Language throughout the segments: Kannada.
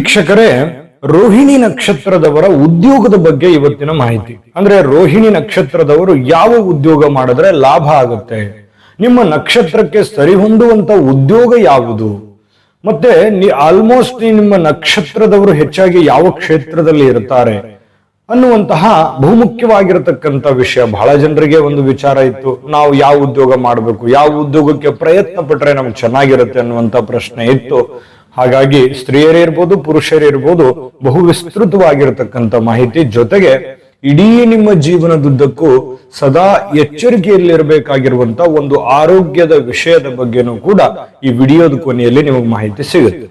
ವೀಕ್ಷಕರೇ, ರೋಹಿಣಿ ನಕ್ಷತ್ರದವರ ಉದ್ಯೋಗದ ಬಗ್ಗೆ ಇವತ್ತಿನ ಮಾಹಿತಿ. ಅಂದ್ರೆ ರೋಹಿಣಿ ನಕ್ಷತ್ರದವರು ಯಾವ ಉದ್ಯೋಗ ಮಾಡಿದ್ರೆ ಲಾಭ ಆಗುತ್ತೆ? ನಿಮ್ಮ ನಕ್ಷತ್ರಕ್ಕೆ ಸರಿಹೊಂದುವಂತ ಉದ್ಯೋಗ ಯಾವುದು? ಮತ್ತೆ ಆಲ್ಮೋಸ್ಟ್ ನಿಮ್ಮ ನಕ್ಷತ್ರದವರು ಹೆಚ್ಚಾಗಿ ಯಾವ ಕ್ಷೇತ್ರದಲ್ಲಿ ಇರ್ತಾರೆ? ಅನ್ನುವಂತಹ ಬಹುಮುಖ್ಯವಾಗಿರತಕ್ಕಂಥ ವಿಷಯ. ಬಹಳ ಜನರಿಗೆ ಒಂದು ವಿಚಾರ ಇತ್ತು. ನಾವು ಯಾವ ಉದ್ಯೋಗ ಮಾಡಬೇಕು? ಯಾವ ಉದ್ಯೋಗಕ್ಕೆ ಪ್ರಯತ್ನ ಪಟ್ರೆ ನಮ್ಗೆ ಚೆನ್ನಾಗಿರುತ್ತೆ ಅನ್ನುವಂತ ಪ್ರಶ್ನೆ ಇತ್ತು. ಹಾಗಾಗಿ ಸ್ತ್ರೀಯರೇ ಇರ್ಬೋದು, ಪುರುಷರೇ ಇರ್ಬೋದು, ಬಹು ವಿಸ್ತೃತವಾಗಿರತಕ್ಕಂಥ ಮಾಹಿತಿ ಜೊತೆಗೆ ಇಡೀ ನಿಮ್ಮ ಜೀವನದುದ್ದಕ್ಕೂ ಸದಾ ಎಚ್ಚರಿಕೆಯಲ್ಲಿರಬೇಕಾಗಿರುವಂತ ಒಂದು ಆರೋಗ್ಯದ ವಿಷಯದ ಬಗ್ಗೆನೂ ಕೂಡ ಈ ವಿಡಿಯೋದ ಕೊನೆಯಲ್ಲಿ ನಿಮಗೆ ಮಾಹಿತಿ ಸಿಗುತ್ತೆ.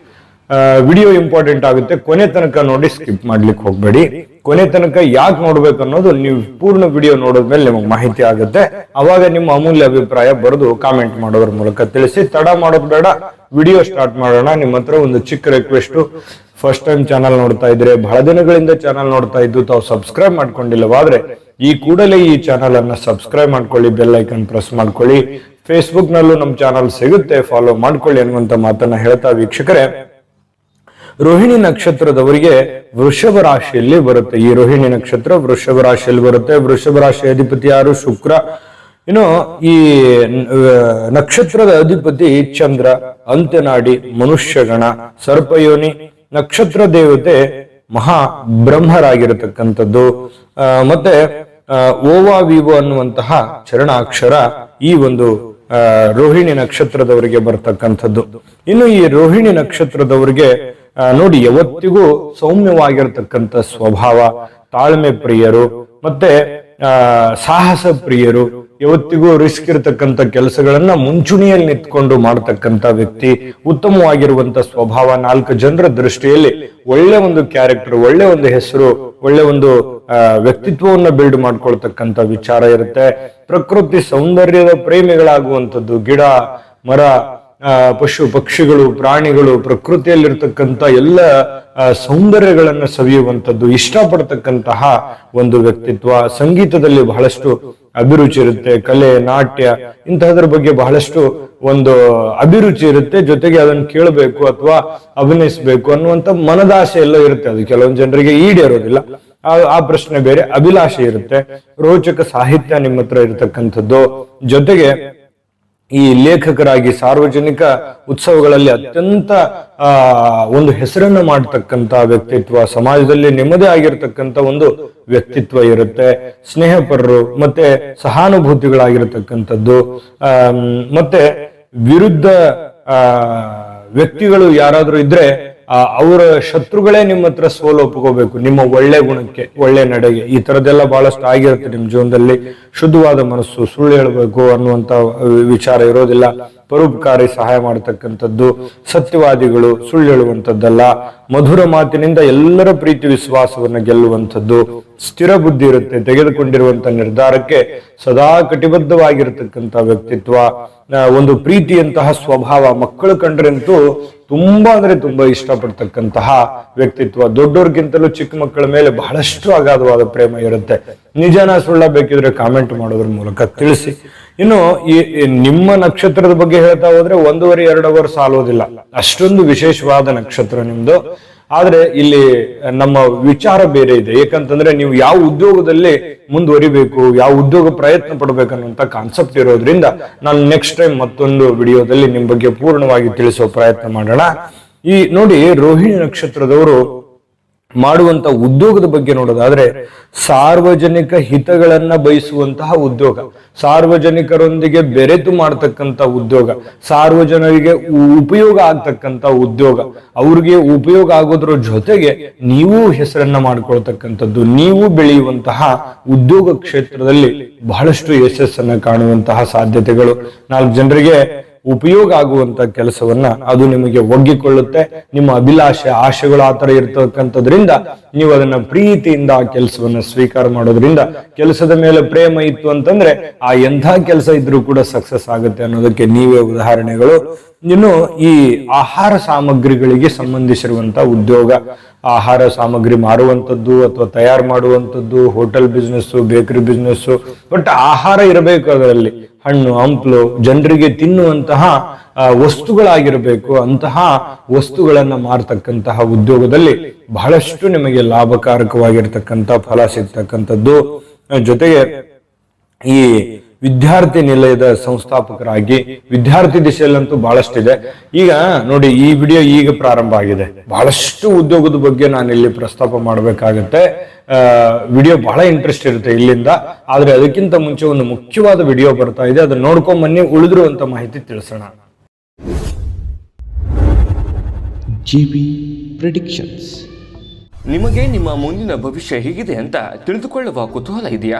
ವಿಡಿಯೋ ಇಂಪಾರ್ಟೆಂಟ್ ಆಗುತ್ತೆ. ಕೊನೆ ತನಕ ನೋಡಿ ಸ್ಕಿಪ್ ಮಾಡ್ಲಿಕ್ಕೆ ಹೋಗ್ಬೇಡಿ. ಕೊನೆ ತನಕ ಯಾಕೆ ನೋಡ್ಬೇಕು ಅನ್ನೋದು ನೀವು ಪೂರ್ಣ ವಿಡಿಯೋ ನೋಡಿದ್ಮೇಲೆ ನಿಮಗೆ ಮಾಹಿತಿ ಆಗುತ್ತೆ. ಅವಾಗ ನಿಮ್ಮ ಅಮೂಲ್ಯ ಅಭಿಪ್ರಾಯ ಬರೆದು ಕಾಮೆಂಟ್ ಮಾಡೋದ್ರ ಮೂಲಕ ತಿಳಿಸಿ. ತಡ ಮಾಡೋದು ಬೇಡ. ವಿಡಿಯೋ ಸ್ಟಾರ್ಟ್ ಮಾಡೋಣ. ನಿಮ್ಮ ಹತ್ರ ಒಂದು ಚಿಕ್ಕ ರಿಕ್ವೆಸ್ಟ್ ಫಸ್ಟ್ ಟೈಮ್ ಚಾನಲ್ ನೋಡ್ತಾ ಇದ್ರೆ, ಬಹಳ ದಿನಗಳಿಂದ ಚಾನಲ್ ನೋಡ್ತಾ ಇದ್ದು, ತಾವು ಸಬ್ಸ್ಕ್ರೈಬ್ ಮಾಡ್ಕೊಂಡಿಲ್ಲವಾದ್ರೆ, ಈ ಕೂಡಲೇ ಈ ಚಾನಲ್ ಅನ್ನ ಸಬ್ಸ್ಕ್ರೈಬ್ ಮಾಡ್ಕೊಳ್ಳಿ ಬೆಲ್ ಐಕನ್ ಪ್ರೆಸ್ ಮಾಡ್ಕೊಳ್ಳಿ. ಫೇಸ್ಬುಕ್ ನಲ್ಲೂ ನಮ್ಮ ಚಾನಲ್ ಸಿಗುತ್ತೆ. ಫಾಲೋ ಮಾಡ್ಕೊಳ್ಳಿ ಅನ್ನುವಂತ ಮಾತನ್ನ ಹೇಳ್ತಾ ವೀಕ್ಷಕರೇ. ರೋಹಿಣಿ ನಕ್ಷತ್ರದವರಿಗೆ ವೃಷಭ ರಾಶಿಯಲ್ಲಿ ಬರುತ್ತೆ. ಈ ರೋಹಿಣಿ ನಕ್ಷತ್ರ ವೃಷಭ ರಾಶಿಯಲ್ಲಿ ಬರುತ್ತೆ. ವೃಷಭ ರಾಶಿ ಅಧಿಪತಿ ಯಾರು? ಶುಕ್ರ. ಇನ್ನು ಈ ನಕ್ಷತ್ರದ ಅಧಿಪತಿ ಚಂದ್ರ, ಅಂತ್ಯನಾಡಿ, ಮನುಷ್ಯಗಣ, ಸರ್ಪಯೋನಿ, ನಕ್ಷತ್ರ ದೇವತೆ ಮಹಾ ಬ್ರಹ್ಮರಾಗಿರತಕ್ಕಂಥದ್ದು. ಮತ್ತೆ ಓವಾ ವಿವೋ ಅನ್ನುವಂತಹ ಚರಣಾಕ್ಷರ ಈ ಒಂದು ರೋಹಿಣಿ ನಕ್ಷತ್ರದವರಿಗೆ ಬರ್ತಕ್ಕಂಥದ್ದು. ಇನ್ನು ಈ ರೋಹಿಣಿ ನಕ್ಷತ್ರದವರಿಗೆ ನೋಡಿ, ಯಾವತ್ತಿಗೂ ಸೌಮ್ಯವಾಗಿರ್ತಕ್ಕಂಥ ಸ್ವಭಾವ, ತಾಳ್ಮೆ ಪ್ರಿಯರು, ಮತ್ತೆ, ಆ, ಸಾಹಸ ಪ್ರಿಯರು, ಯಾವತ್ತಿಗೂ ರಿಸ್ಕ್ ಇರತಕ್ಕಂತ ಕೆಲಸಗಳನ್ನ ಮುಂಚೂಣಿಯಲ್ಲಿ ನಿಂತ್ಕೊಂಡು ಮಾಡತಕ್ಕಂತ ವ್ಯಕ್ತಿ ಉತ್ತಮವಾಗಿರುವಂತ ಸ್ವಭಾವ ನಾಲ್ಕು ಜನರ ದೃಷ್ಟಿಯಲ್ಲಿ ಒಳ್ಳೆ ಒಂದು ಕ್ಯಾರೆಕ್ಟರ್ ಒಳ್ಳೆ ಒಂದು ಹೆಸರು, ಒಳ್ಳೆ ಒಂದು ವ್ಯಕ್ತಿತ್ವವನ್ನು ಬಿಲ್ಡ್ ಮಾಡ್ಕೊಳ್ತಕ್ಕಂತ ವಿಚಾರ ಇರುತ್ತೆ. ಪ್ರಕೃತಿ ಸೌಂದರ್ಯದ ಪ್ರೇಮಿಗಳಾಗುವಂಥದ್ದು, ಗಿಡ, ಮರ ಪಶು ಪಕ್ಷಿಗಳು, ಪ್ರಾಣಿಗಳು, ಪ್ರಕೃತಿಯಲ್ಲಿರ್ತಕ್ಕಂಥ ಎಲ್ಲ ಸೌಂದರ್ಯಗಳನ್ನು ಸವಿಯುವಂಥದ್ದು, ಇಷ್ಟಪಡ್ತಕ್ಕಂತಹ ಒಂದು ವ್ಯಕ್ತಿತ್ವ. ಸಂಗೀತದಲ್ಲಿ ಬಹಳಷ್ಟು ಅಭಿರುಚಿ ಇರುತ್ತೆ, ಕಲೆ, ನಾಟ್ಯ, ಇಂತಹದ್ರ ಬಗ್ಗೆ ಬಹಳಷ್ಟು ಒಂದು ಅಭಿರುಚಿ ಇರುತ್ತೆ. ಜೊತೆಗೆ ಅದನ್ನು ಕೇಳಬೇಕು ಅಥವಾ ಅಭಿನಯಿಸಬೇಕು ಅನ್ನುವಂತ ಮನದಾಸೆ ಎಲ್ಲ ಇರುತ್ತೆ. ಅದು ಕೆಲವೊಂದು ಜನರಿಗೆ ಈಡೇರೋದಿಲ್ಲ. ಆ ಪ್ರಶ್ನೆ ಬೇರೆ. ಅಭಿಲಾಷೆ ಇರುತ್ತೆ. ರೋಚಕ ಸಾಹಿತ್ಯ ನಿಮ್ಮ ಹತ್ರ ಇರತಕ್ಕಂಥದ್ದು. ಜೊತೆಗೆ ಈ ಲೇಖಕರಾಗಿ ಸಾರ್ವಜನಿಕ ಉತ್ಸವಗಳಲ್ಲಿ ಅತ್ಯಂತ ಒಂದು ಹೆಸರನ್ನ ಮಾಡತಕ್ಕಂತ ವ್ಯಕ್ತಿತ್ವ, ಸಮಾಜದಲ್ಲಿ ನೆಮ್ಮದಿ ಆಗಿರತಕ್ಕಂತ ಒಂದು ವ್ಯಕ್ತಿತ್ವ ಇರುತ್ತೆ. ಸ್ನೇಹಪರರು, ಮತ್ತೆ ಸಹಾನುಭೂತಿಗಳಾಗಿರತಕ್ಕಂಥದ್ದು ಮತ್ತೆ ವಿರುದ್ಧ ವ್ಯಕ್ತಿಗಳು ಯಾರಾದರೂ ಇದ್ರೆ ಅವರ ಶತ್ರುಗಳೇ ನಿಮ್ಮ ಹತ್ರ ಸೋಲು ಒಪ್ಕೋಬೇಕು ನಿಮ್ಮ ಒಳ್ಳೆ ಗುಣಕ್ಕೆ, ಒಳ್ಳೆ ನಡೆಗೆ. ಈ ತರದೆಲ್ಲ ಬಹಳಷ್ಟು ಆಗಿರುತ್ತೆ ನಿಮ್ಮ ಜೀವನದಲ್ಲಿ. ಶುದ್ಧವಾದ ಮನಸ್ಸು, ಸುಳ್ಳು ಹೇಳಬೇಕು ಅನ್ನುವಂತ ವಿಚಾರ ಇರೋದಿಲ್ಲ. ಪರೋಪಕಾರಿ ಸಹಾಯ ಮಾಡತಕ್ಕಂಥದ್ದು ಸತ್ಯವಾದಿಗಳು, ಸುಳ್ಳು ಹೇಳುವಂಥದ್ದಲ್ಲ. ಮಧುರ ಮಾತಿನಿಂದ ಎಲ್ಲರ ಪ್ರೀತಿ, ವಿಶ್ವಾಸವನ್ನ ಗೆಲ್ಲುವಂಥದ್ದು ಸ್ಥಿರ ಬುದ್ಧಿ ಇರುತ್ತೆ. ತೆಗೆದುಕೊಂಡಿರುವಂತ ನಿರ್ಧಾರಕ್ಕೆ ಸದಾ ಕಟಿಬದ್ಧವಾಗಿರತಕ್ಕಂತ ವ್ಯಕ್ತಿತ್ವ ಒಂದು ಪ್ರೀತಿಯಂತಹ ಸ್ವಭಾವ ಮಕ್ಕಳು ಕಂಡ್ರಂತೂ ತುಂಬಾ ಅಂದ್ರೆ ತುಂಬಾ ಇಷ್ಟಪಡ್ತಕ್ಕಂತಹ ವ್ಯಕ್ತಿತ್ವ. ದೊಡ್ಡವ್ರಿಗಿಂತಲೂ ಚಿಕ್ಕ ಮಕ್ಕಳ ಮೇಲೆ ಬಹಳಷ್ಟು ಅಗಾಧವಾದ ಪ್ರೇಮ ಇರುತ್ತೆ. ನಿಜನ ಸುಳ್ಳ ಬೇಕಿದ್ರೆ ಕಾಮೆಂಟ್ ಮಾಡೋದ್ರ ಮೂಲಕ ತಿಳಿಸಿ. ಇನ್ನು ಈ ನಿಮ್ಮ ನಕ್ಷತ್ರದ ಬಗ್ಗೆ ಹೇಳ್ತಾ ಹೋದ್ರೆ ಒಂದೂವರೆ ಎರಡು ಅವರ್ ಸಾಲೋದಿಲ್ಲ. ಅಷ್ಟೊಂದು ವಿಶೇಷವಾದ ನಕ್ಷತ್ರ ನಿಮ್ದು. ಆದ್ರೆ ಇಲ್ಲಿ ನಮ್ಮ ವಿಚಾರ ಬೇರೆ ಇದೆ. ಏಕಂತಂದ್ರೆ ನೀವು ಯಾವ ಉದ್ಯೋಗದಲ್ಲಿ ಮುಂದುವರಿಬೇಕು, ಯಾವ ಉದ್ಯೋಗ ಪ್ರಯತ್ನ ಪಡಬೇಕನ್ನುವಂತ ಕಾನ್ಸೆಪ್ಟ್ ಇರೋದ್ರಿಂದ ನಾನು ನೆಕ್ಸ್ಟ್ ಟೈಮ್ ಮತ್ತೊಂದು ವಿಡಿಯೋದಲ್ಲಿ ನಿಮ್ ಬಗ್ಗೆ ಪೂರ್ಣವಾಗಿ ತಿಳಿಸೋ ಪ್ರಯತ್ನ ಮಾಡೋಣ. ಈ ನೋಡಿ ರೋಹಿಣಿ ನಕ್ಷತ್ರದವರು ಮಾಡುವಂತ ಉದ್ಯೋಗದ ಬಗ್ಗೆ ನೋಡೋದಾದ್ರೆ ಸಾರ್ವಜನಿಕ ಹಿತಗಳನ್ನ ಬಯಸುವಂತಹ ಉದ್ಯೋಗ. ಸಾರ್ವಜನಿಕರೊಂದಿಗೆ ಬೆರೆತು ಮಾಡತಕ್ಕಂತ ಉದ್ಯೋಗ. ಸಾರ್ವಜನಿಕರಿಗೆ ಉಪಯೋಗ ಆಗ್ತಕ್ಕಂತ ಉದ್ಯೋಗ. ಅವ್ರಿಗೆ ಉಪಯೋಗ ಆಗೋದ್ರ ಜೊತೆಗೆ ನೀವು ಹೆಸರನ್ನ ಮಾಡ್ಕೊಳ್ತಕ್ಕಂಥದ್ದು, ನೀವು ಬೆಳೆಯುವಂತಹ ಉದ್ಯೋಗ ಕ್ಷೇತ್ರದಲ್ಲಿ ಬಹಳಷ್ಟು ಯಶಸ್ಸನ್ನ ಕಾಣುವಂತಹ ಸಾಧ್ಯತೆಗಳು. ನಾಲ್ಕು ಜನರಿಗೆ ಉಪಯೋಗ ಆಗುವಂತ ಕೆಲಸವನ್ನ ಅದು ನಿಮಗೆ ಒಗ್ಗಿಕೊಳ್ಳುತ್ತೆ. ನಿಮ್ಮ ಅಭಿಲಾಷೆ, ಆಶೆಗಳು ಆತರ ಇರ್ತಕ್ಕಂಥದ್ರಿಂದ ನೀವು ಅದನ್ನ ಪ್ರೀತಿಯಿಂದ ಆ ಕೆಲಸವನ್ನ ಸ್ವೀಕಾರ ಮಾಡೋದ್ರಿಂದ ಕೆಲಸದ ಮೇಲೆ ಪ್ರೇಮ ಇತ್ತು ಅಂತಂದ್ರೆ ಆ ಎಂಥ ಕೆಲಸ ಇದ್ರೂ ಕೂಡ ಸಕ್ಸಸ್ ಆಗುತ್ತೆ ಅನ್ನೋದಕ್ಕೆ ನೀವೇ ಉದಾಹರಣೆಗಳು. ಇನ್ನು ಈ ಆಹಾರ ಸಾಮಗ್ರಿಗಳಿಗೆ ಸಂಬಂಧಿಸಿರುವಂತ ಉದ್ಯೋಗ. ಆಹಾರ ಸಾಮಗ್ರಿ ಮಾರುವಂತದ್ದು ಅಥವಾ ತಯಾರು ಮಾಡುವಂತದ್ದು hotel business bakery business but ಆಹಾರ ಇರಬೇಕು ಅದರಲ್ಲಿ. ಹಣ್ಣು, ಹಂಪ್ಲು, ಜನರಿಗೆ ತಿನ್ನುವಂತಹ ವಸ್ತುಗಳಾಗಿರಬೇಕು. ಅಂತಹ ವಸ್ತುಗಳನ್ನ ಮಾರತಕ್ಕಂತಹ ಉದ್ಯೋಗದಲ್ಲಿ ಬಹಳಷ್ಟು ನಿಮಗೆ ಲಾಭಕಾರಕವಾಗಿರ್ತಕ್ಕಂಥ ಫಲ ಸಿಗ್ತಕ್ಕಂಥದ್ದು. ಜೊತೆಗೆ ಈ ವಿದ್ಯಾರ್ಥಿ ನಿಲಯದ ಸಂಸ್ಥಾಪಕರಾಗಿ ವಿದ್ಯಾರ್ಥಿ ದಿಶೆಯಲ್ಲಂತೂ ಬಹಳಷ್ಟಿದೆ. ಈಗ ನೋಡಿ ಈ ವಿಡಿಯೋ ಈಗ ಪ್ರಾರಂಭ ಆಗಿದೆ. ಬಹಳಷ್ಟು ಉದ್ಯೋಗದ ಬಗ್ಗೆ ನಾನು ಇಲ್ಲಿ ಪ್ರಸ್ತಾಪ ಮಾಡಬೇಕಾಗತ್ತೆ. ವಿಡಿಯೋ ಬಹಳ ಇಂಟ್ರೆಸ್ಟ್ ಇರುತ್ತೆ ಇಲ್ಲಿಂದ. ಆದ್ರೆ ಅದಕ್ಕಿಂತ ಮುಂಚೆ ಒಂದು ಮುಖ್ಯವಾದ ವಿಡಿಯೋ ಬರ್ತಾ ಇದೆ. ಅದನ್ನ ನೋಡ್ಕೊಂಡ್ ಬನ್ನಿ ಉಳಿದಿರುವಂತ ಮಾಹಿತಿ ತಿಳಿಸೋಣ. ಜಿಬಿ ಪ್ರಿಡಿಕ್ಷನ್ಸ್ ನಿಮಗೆ ನಿಮ್ಮ ಮುಂದಿನ ಭವಿಷ್ಯ ಹೇಗಿದೆ ಅಂತ ತಿಳಿದುಕೊಳ್ಳುವ ಕುತೂಹಲ ಇದೆಯಾ?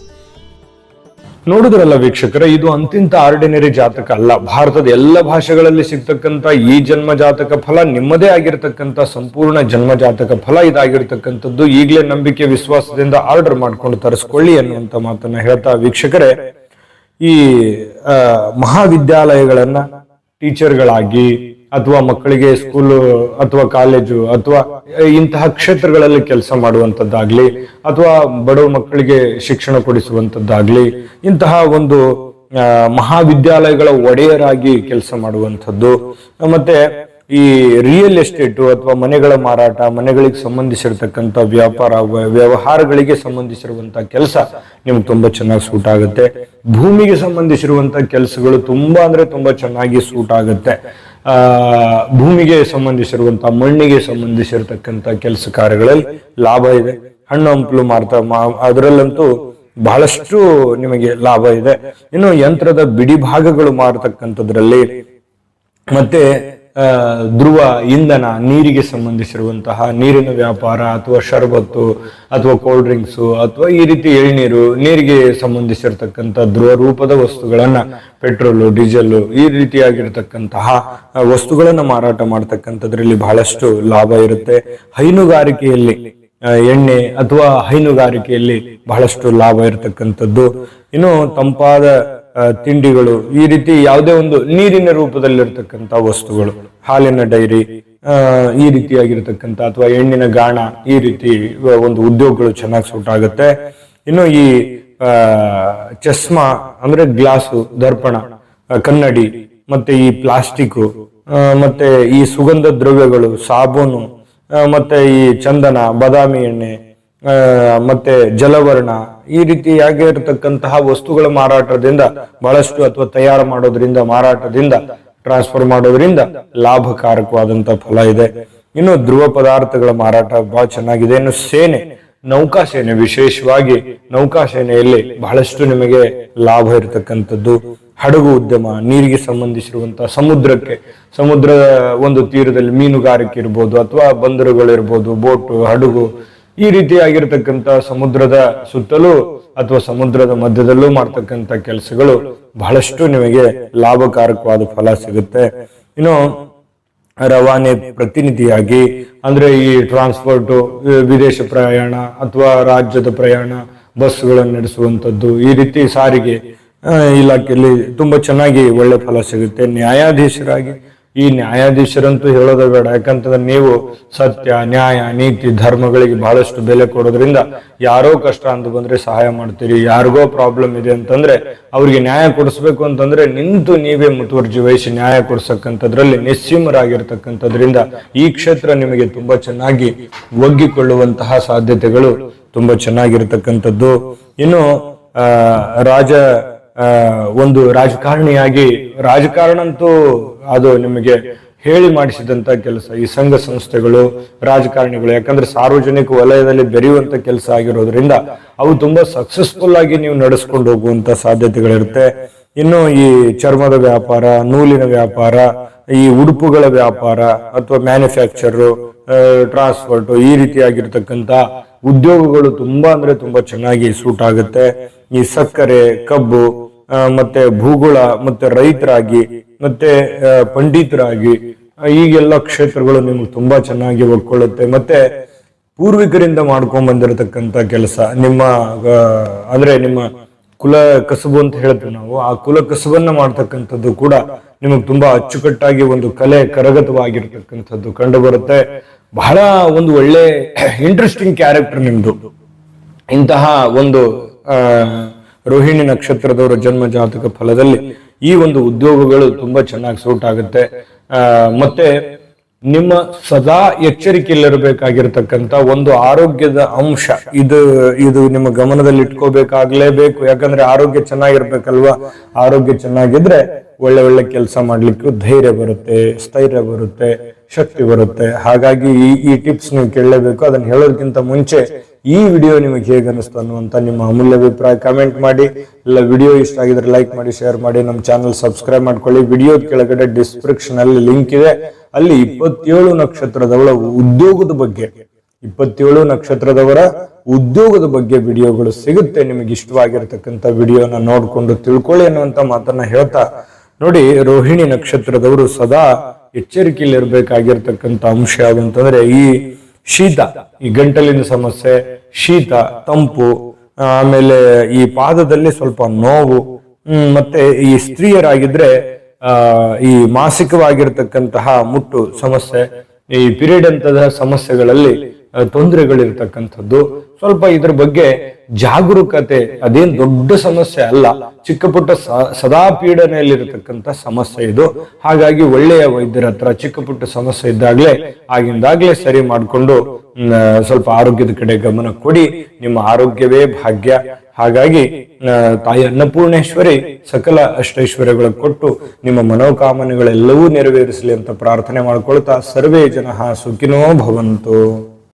ನೋಡಿದ್ರಲ್ಲ ವೀಕ್ಷಕರ, ಇದು ಅಂತಿಂತ ಆರ್ಡಿನರಿ ಜಾತಕ ಅಲ್ಲ. ಭಾರತದ ಎಲ್ಲ ಭಾಷೆಗಳಲ್ಲಿ ಸಿಗ್ತಕ್ಕಂಥ ಈ ಜನ್ಮ ಜಾತಕ ಫಲ ನಿಮ್ಮದೇ ಆಗಿರ್ತಕ್ಕಂಥ ಸಂಪೂರ್ಣ ಜನ್ಮ ಜಾತಕ ಫಲ ಇದಾಗಿರ್ತಕ್ಕಂಥದ್ದು ಈಗಲೇ ನಂಬಿಕೆ, ವಿಶ್ವಾಸದಿಂದ ಆರ್ಡರ್ ಮಾಡ್ಕೊಂಡು ತರಿಸ್ಕೊಳ್ಳಿ ಅನ್ನುವಂಥ ಮಾತನ್ನ ಹೇಳ್ತಾ ವೀಕ್ಷಕರೇ, ಈ ಮಹಾವಿದ್ಯಾಲಯಗಳನ್ನ ಟೀಚರ್ಗಳಾಗಿ ಅಥವಾ ಮಕ್ಕಳಿಗೆ ಸ್ಕೂಲು ಅಥವಾ ಕಾಲೇಜು ಅಥವಾ ಇಂತಹ ಕ್ಷೇತ್ರಗಳಲ್ಲಿ ಕೆಲಸ ಮಾಡುವಂತದ್ದಾಗ್ಲಿ ಅಥವಾ ಬಡವ ಮಕ್ಕಳಿಗೆ ಶಿಕ್ಷಣ ಕೊಡಿಸುವಂತದ್ದಾಗ್ಲಿ ಇಂತಹ ಒಂದು ಮಹಾವಿದ್ಯಾಲಯಗಳ ಒಡೆಯರಾಗಿ ಕೆಲಸ ಮಾಡುವಂಥದ್ದು, ಮತ್ತೆ ಈ ರಿಯಲ್ ಎಸ್ಟೇಟು ಅಥವಾ ಮನೆಗಳ ಮಾರಾಟ, ಮನೆಗಳಿಗೆ ಸಂಬಂಧಿಸಿರ್ತಕ್ಕಂಥ ವ್ಯಾಪಾರ ವ್ಯವಹಾರಗಳಿಗೆ ಸಂಬಂಧಿಸಿರುವಂತ ಕೆಲಸ ನಿಮ್ಗೆ ತುಂಬಾ ಚೆನ್ನಾಗಿ ಸೂಟ್ ಆಗುತ್ತೆ. ಭೂಮಿಗೆ ಸಂಬಂಧಿಸಿರುವಂತ ಕೆಲಸಗಳು ತುಂಬಾ ಅಂದ್ರೆ ತುಂಬಾ ಚೆನ್ನಾಗಿ ಸೂಟ್ ಆಗುತ್ತೆ. ಭೂಮಿಗೆ ಸಂಬಂಧಿಸಿರುವಂತಹ ಮಣ್ಣಿಗೆ ಸಂಬಂಧಿಸಿರ್ತಕ್ಕಂಥ ಕೆಲಸ ಕಾರ್ಯಗಳಲ್ಲಿ ಲಾಭ ಇದೆ. ಹಣ್ಣು, ಹಂಪಲು, ಮಾರ್ತಾ ಅದರಲ್ಲಂತೂ ಬಹಳಷ್ಟು ನಿಮಗೆ ಲಾಭ ಇದೆ. ಇನ್ನು ಯಂತ್ರದ ಬಿಡಿ ಭಾಗಗಳು ಮಾರತಕ್ಕಂಥದ್ರಲ್ಲಿ ಮತ್ತೆ ಧ್ರುವ, ಇಂಧನ, ನೀರಿಗೆ ಸಂಬಂಧಿಸಿರುವಂತಹ ನೀರಿನ ವ್ಯಾಪಾರ ಅಥವಾ ಶರಬತ್ತು ಅಥವಾ ಕೋಲ್ಡ್ ಡ್ರಿಂಕ್ಸು ಅಥವಾ ಈ ರೀತಿ ಎಳ್ನೀರು, ನೀರಿಗೆ ಸಂಬಂಧಿಸಿರ್ತಕ್ಕಂಥ ಧ್ರುವ ರೂಪದ ವಸ್ತುಗಳನ್ನ ಪೆಟ್ರೋಲು ಡೀಸೆಲ್ ಈ ರೀತಿಯಾಗಿರ್ತಕ್ಕಂತಹ ವಸ್ತುಗಳನ್ನು ಮಾರಾಟ ಮಾಡ್ತಕ್ಕಂಥದ್ರಲ್ಲಿ ಬಹಳಷ್ಟು ಲಾಭ ಇರುತ್ತೆ. ಹೈನುಗಾರಿಕೆಯಲ್ಲಿ ಎಣ್ಣೆ ಅಥವಾ ಹೈನುಗಾರಿಕೆಯಲ್ಲಿ ಬಹಳಷ್ಟು ಲಾಭ ಇರತಕ್ಕಂಥದ್ದು. ಇನ್ನು ತಂಪಾದ ತಿಂಡಿಗಳು, ಈ ರೀತಿ ಯಾವುದೇ ಒಂದು ನೀರಿನ ರೂಪದಲ್ಲಿರ್ತಕ್ಕಂಥ ವಸ್ತುಗಳು, ಹಾಲಿನ ಡೈರಿ ಈ ರೀತಿಯಾಗಿರ್ತಕ್ಕಂಥ ಅಥವಾ ಎಣ್ಣಿನ ಗಾಣ, ಈ ರೀತಿ ಒಂದು ಉದ್ಯೋಗಗಳು ಚೆನ್ನಾಗಿ ಸೂಟ್ ಆಗುತ್ತೆ. ಇನ್ನು ಈ ಚಸ್ಮಾ, ಅಂದ್ರೆ ಗ್ಲಾಸು, ದರ್ಪಣ ಕನ್ನಡಿ, ಮತ್ತೆ ಈ ಪ್ಲಾಸ್ಟಿಕ್ ಮತ್ತೆ ಈ ಸುಗಂಧ ದ್ರವ್ಯಗಳು, ಸಾಬೂನು ಮತ್ತೆ ಈ ಚಂದನ, ಬಾದಾಮಿ ಎಣ್ಣೆ ಮತ್ತೆ ಜಲವರ್ಣ, ಈ ರೀತಿಯಾಗಿರ್ತಕ್ಕಂತಹ ವಸ್ತುಗಳ ಮಾರಾಟದಿಂದ ಬಹಳಷ್ಟು ಅಥವಾ ತಯಾರು ಮಾಡೋದ್ರಿಂದ, ಮಾರಾಟದಿಂದ ಟ್ರಾನ್ಸ್ಫರ್ ಮಾಡೋದ್ರಿಂದ ಲಾಭಕಾರಕವಾದಂತ ಫಲ ಇದೆ. ಇನ್ನು ಧ್ರುವ ಪದಾರ್ಥಗಳ ಮಾರಾಟ ಬಹಳ ಚೆನ್ನಾಗಿದೆ. ಇನ್ನು ಸೇನೆ, ನೌಕಾ ಸೇನೆ ವಿಶೇಷವಾಗಿ ನೌಕಾ ಸೇನೆಯಲ್ಲಿ ಬಹಳಷ್ಟು ನಿಮಗೆ ಲಾಭ ಇರತಕ್ಕಂಥದ್ದು. ಹಡಗು ಉದ್ಯಮ, ನೀರಿಗೆ ಸಂಬಂಧಿಸಿರುವಂತಹ ಸಮುದ್ರಕ್ಕೆ, ಸಮುದ್ರ ಒಂದು ತೀರದಲ್ಲಿ ಮೀನುಗಾರಿಕೆ ಇರ್ಬೋದು ಅಥವಾ ಬಂದರುಗಳಿರ್ಬೋದು, ಬೋಟು, ಹಡಗು ಈ ರೀತಿಯಾಗಿರ್ತಕ್ಕಂಥ ಸಮುದ್ರದ ಸುತ್ತಲೂ ಅಥವಾ ಸಮುದ್ರದ ಮಧ್ಯದಲ್ಲೂ ಮಾಡ್ತಕ್ಕಂಥ ಕೆಲಸಗಳು ಬಹಳಷ್ಟು ನಿಮಗೆ ಲಾಭಕಾರಕವಾದ ಫಲ ಸಿಗುತ್ತೆ. ಇನ್ನು ರವಾನೆ ಪ್ರತಿನಿಧಿಯಾಗಿ ಅಂದ್ರೆ ಈ ಟ್ರಾನ್ಸ್ಪೋರ್ಟ್ ವಿದೇಶ ಪ್ರಯಾಣ ಅಥವಾ ರಾಜ್ಯದ ಪ್ರಯಾಣ ಬಸ್ಗಳನ್ನು ನಡೆಸುವಂಥದ್ದು ಈ ರೀತಿ ಸಾರಿಗೆ ಇಲಾಖೆಯಲ್ಲಿ ತುಂಬಾ ಚೆನ್ನಾಗಿ ಒಳ್ಳೆ ಫಲ ಸಿಗುತ್ತೆ. ನ್ಯಾಯಾಧೀಶರಾಗಿ ಈ ನ್ಯಾಯಾಧೀಶರಂತೂ ಹೇಳೋದ ಬೇಡ. ಯಾಕಂತಂದ್ರೆ ನೀವು ಸತ್ಯ, ನ್ಯಾಯ, ನೀತಿ, ಧರ್ಮಗಳಿಗೆ ಬಹಳಷ್ಟು ಬೆಲೆ ಕೊಡೋದ್ರಿಂದ ಯಾರೋ ಕಷ್ಟ ಅಂತ ಬಂದ್ರೆ ಸಹಾಯ ಮಾಡ್ತೀರಿ. ಯಾರಿಗೋ ಪ್ರಾಬ್ಲಮ್ ಇದೆ ಅಂತಂದ್ರೆ ಅವ್ರಿಗೆ ನ್ಯಾಯ ಕೊಡಿಸ್ಬೇಕು ಅಂತಂದ್ರೆ ನಿಂತು ನೀವೇ ಮುತುವರ್ಜಿ ವಹಿಸಿ ನ್ಯಾಯ ಕೊಡಿಸಕ್ಕಂಥದ್ರಲ್ಲಿ ನಿಸ್ಸೀಮರಾಗಿರ್ತಕ್ಕಂಥದ್ರಿಂದ ಈ ಕ್ಷೇತ್ರ ನಿಮಗೆ ತುಂಬಾ ಚೆನ್ನಾಗಿ ಒಗ್ಗಿಕೊಳ್ಳುವಂತಹ ಸಾಧ್ಯತೆಗಳು ತುಂಬಾ ಚೆನ್ನಾಗಿರ್ತಕ್ಕಂಥದ್ದು. ಇನ್ನು ರಾಜ ಒಂದು ರಾಜಕಾರಣಿಯಾಗಿ ರಾಜಕಾರಣ ಅಂತೂ ಅದು ನಿಮಗೆ ಹೇಳಿ ಮಾಡಿಸಿದಂತ ಕೆಲಸ. ಈ ಸಂಘ ಸಂಸ್ಥೆಗಳು, ರಾಜಕಾರಣಿಗಳು, ಯಾಕಂದ್ರೆ ಸಾರ್ವಜನಿಕ ವಲಯದಲ್ಲಿ ಬೆರೆಯುವಂತ ಕೆಲಸ ಆಗಿರೋದ್ರಿಂದ ಅವು ತುಂಬಾ ಸಕ್ಸಸ್ಫುಲ್ ಆಗಿ ನೀವು ನಡೆಸ್ಕೊಂಡು ಹೋಗುವಂತ ಸಾಧ್ಯತೆಗಳಿರುತ್ತೆ. ಇನ್ನು ಈ ಚರ್ಮದ ವ್ಯಾಪಾರ, ನೂಲಿನ ವ್ಯಾಪಾರ, ಈ ಉಡುಪುಗಳ ವ್ಯಾಪಾರ ಅಥವಾ ಮ್ಯಾನುಫ್ಯಾಕ್ಚರ್ ಟ್ರಾನ್ಸ್ಪೋರ್ಟ್ ಈ ರೀತಿಯಾಗಿರ್ತಕ್ಕಂಥ ಉದ್ಯೋಗಗಳು ತುಂಬಾ ಅಂದ್ರೆ ತುಂಬಾ ಚೆನ್ನಾಗಿ ಸೂಟ್ ಆಗುತ್ತೆ. ಈ ಸಕ್ಕರೆ, ಕಬ್ಬು ಮತ್ತೆ ಭೂಗೋಳ, ಮತ್ತೆ ರೈತರಾಗಿ ಮತ್ತೆ ಪಂಡಿತರಾಗಿ ಈಗೆಲ್ಲ ಕ್ಷೇತ್ರಗಳು ನಿಮ್ಗೆ ತುಂಬಾ ಚೆನ್ನಾಗಿ ಒಗ್ಕೊಳ್ಳುತ್ತೆ ಮತ್ತೆ, ಪೂರ್ವಿಕರಿಂದ ಮಾಡ್ಕೊಂಡ್ ಬಂದಿರತಕ್ಕಂತ ಕೆಲಸ, ನಿಮ್ಮ ಅಂದ್ರೆ ನಿಮ್ಮ ಕುಲ ಕಸುಬು ಅಂತ ಹೇಳ್ತೀವಿ ನಾವು, ಆ ಕುಲ ಕಸುಬನ್ನ ಮಾಡ್ತಕ್ಕಂಥದ್ದು ಕೂಡ ನಿಮಗೆ ತುಂಬಾ ಅಚ್ಚುಕಟ್ಟಾಗಿ ಒಂದು ಕಲೆ ಕರಗತವಾಗಿರ್ತಕ್ಕಂಥದ್ದು ಕಂಡು ಬರುತ್ತೆ ಬಹಳ ಒಂದು ಒಳ್ಳೆ ಇಂಟ್ರೆಸ್ಟಿಂಗ್ ಕ್ಯಾರೆಕ್ಟರ್ ನಿಮ್ದು. ಇಂತಹ ಒಂದು ರೋಹಿಣಿ ನಕ್ಷತ್ರದವರ ಜನ್ಮ ಜಾತಕ ಫಲದಲ್ಲಿ ಈ ಒಂದು ಉದ್ಯೋಗಗಳು ತುಂಬಾ ಚೆನ್ನಾಗಿ ಸೂಟ್ ಆಗುತ್ತೆ. ಮತ್ತೆ ನಿಮ್ಮ ಸದಾ ಎಚ್ಚರಿಕೆಯಲ್ಲಿರಬೇಕಾಗಿರ್ತಕ್ಕಂಥ ಒಂದು ಆರೋಗ್ಯದ ಅಂಶ, ಇದು ಇದು ನಿಮ್ಮ ಗಮನದಲ್ಲಿ ಇಟ್ಕೋಬೇಕಾಗ್ಲೇಬೇಕು ಯಾಕಂದ್ರೆ ಆರೋಗ್ಯ ಚೆನ್ನಾಗಿರ್ಬೇಕಲ್ವಾ? ಆರೋಗ್ಯ ಚೆನ್ನಾಗಿದ್ರೆ ಒಳ್ಳೆ ಒಳ್ಳೆ ಕೆಲಸ ಮಾಡ್ಲಿಕ್ಕೂ ಧೈರ್ಯ ಬರುತ್ತೆ, ಸ್ಥೈರ್ಯ ಬರುತ್ತೆ, ಶಕ್ತಿ ಬರುತ್ತೆ. ಹಾಗಾಗಿ ಈ ಈ ಟಿಪ್ಸ್ ನೀವು ಕೇಳಲೇಬೇಕು. ಅದನ್ನ ಹೇಳೋದಕ್ಕಿಂತ ಮುಂಚೆ ಈ ವಿಡಿಯೋ ನಿಮಗೆ ಹೇಗೆ ಅನಿಸ್ತು ಅನ್ನುವಂತ ನಿಮ್ಮ ಅಮೂಲ್ಯ ಅಭಿಪ್ರಾಯ ಕಮೆಂಟ್ ಮಾಡಿ. ಇಲ್ಲ ವಿಡಿಯೋ ಇಷ್ಟ ಆಗಿದ್ರೆ ಲೈಕ್ ಮಾಡಿ ಶೇರ್ ಮಾಡಿ. ನಮ್ಮ ಚಾನಲ್ ಸಬ್ಸ್ಕ್ರೈಬ್ ಮಾಡ್ಕೊಳ್ಳಿ. ವಿಡಿಯೋ ಕೆಳಗಡೆ ಡಿಸ್ಕ್ರಿಪ್ಷನ್ ಅಲ್ಲಿ ಲಿಂಕ್ ಇದೆ. ಅಲ್ಲಿ ಇಪ್ಪತ್ತೇಳು ನಕ್ಷತ್ರದವಳ ಉದ್ಯೋಗದ ಬಗ್ಗೆ, ಇಪ್ಪತ್ತೇಳು ನಕ್ಷತ್ರದವರ ಉದ್ಯೋಗದ ಬಗ್ಗೆ ವಿಡಿಯೋಗಳು ಸಿಗುತ್ತೆ. ನಿಮಗೆ ಇಷ್ಟವಾಗಿರ್ತಕ್ಕಂಥ ವಿಡಿಯೋನ ನೋಡ್ಕೊಂಡು ತಿಳ್ಕೊಳ್ಳಿ ಅನ್ನುವಂತ ಮಾತನ್ನ ಹೇಳ್ತಾ, ನೋಡಿ ರೋಹಿಣಿ ನಕ್ಷತ್ರದವರು ಸದಾ ಎಚ್ಚರಿಕೆಯಲ್ಲಿರ್ಬೇಕಾಗಿರ್ತಕ್ಕಂಥ ಅಂಶ ಯಾವುದು ಅಂತಂದ್ರೆ ಈ ಶೀತ, ಈ ಗಂಟಲಿನ ಸಮಸ್ಯೆ, ಶೀತ, ತಂಪು ಆಮೇಲೆ ಈ ಪಾದದಲ್ಲಿ ಸ್ವಲ್ಪ ನೋವು ಮತ್ತೆ ಈ ಸ್ತ್ರೀಯರಾಗಿದ್ರೆ, ಆ, ಈ ಮಾಸಿಕವಾಗಿರ್ತಕ್ಕಂತಹ ಮುಟ್ಟು ಸಮಸ್ಯೆ, ಈ ಪಿರಿಯಡ್ ಅಂತದ ಸಮಸ್ಯೆಗಳಲ್ಲಿ ತೊಂದರೆಗಳಿರ್ತಕ್ಕಂಥದ್ದು. ಸ್ವಲ್ಪ ಇದ್ರ ಬಗ್ಗೆ ಜಾಗರೂಕತೆ, ಅದೇನ್ ದೊಡ್ಡ ಸಮಸ್ಯೆ ಅಲ್ಲ, ಚಿಕ್ಕ ಪುಟ್ಟ ಸದಾ ಪೀಡನೆಯಲ್ಲಿರತಕ್ಕಂಥ ಸಮಸ್ಯೆ ಇದು. ಹಾಗಾಗಿ ಒಳ್ಳೆಯ ವೈದ್ಯರ ಹತ್ರ ಚಿಕ್ಕ ಪುಟ್ಟ ಸಮಸ್ಯೆ ಇದ್ದಾಗಲೇ, ಆಗಿಂದಾಗ್ಲೇ ಸರಿ ಮಾಡಿಕೊಂಡು ಸ್ವಲ್ಪ ಆರೋಗ್ಯದ ಕಡೆ ಗಮನ ಕೊಡಿ. ನಿಮ್ಮ ಆರೋಗ್ಯವೇ ಭಾಗ್ಯ. ಹಾಗಾಗಿ ತಾಯಿ ಅನ್ನಪೂರ್ಣೇಶ್ವರಿ ಸಕಲ ಅಷ್ಟೈಶ್ವರ್ಯಗಳ ಕೊಟ್ಟು ನಿಮ್ಮ ಮನೋಕಾಮನೆಗಳೆಲ್ಲವೂ ನೆರವೇರಿಸಲಿ ಅಂತ ಪ್ರಾರ್ಥನೆ ಮಾಡ್ಕೊಳ್ತಾ, ಸರ್ವೇ ಜನ ಸುಖಿನೋ ಭವಂತು.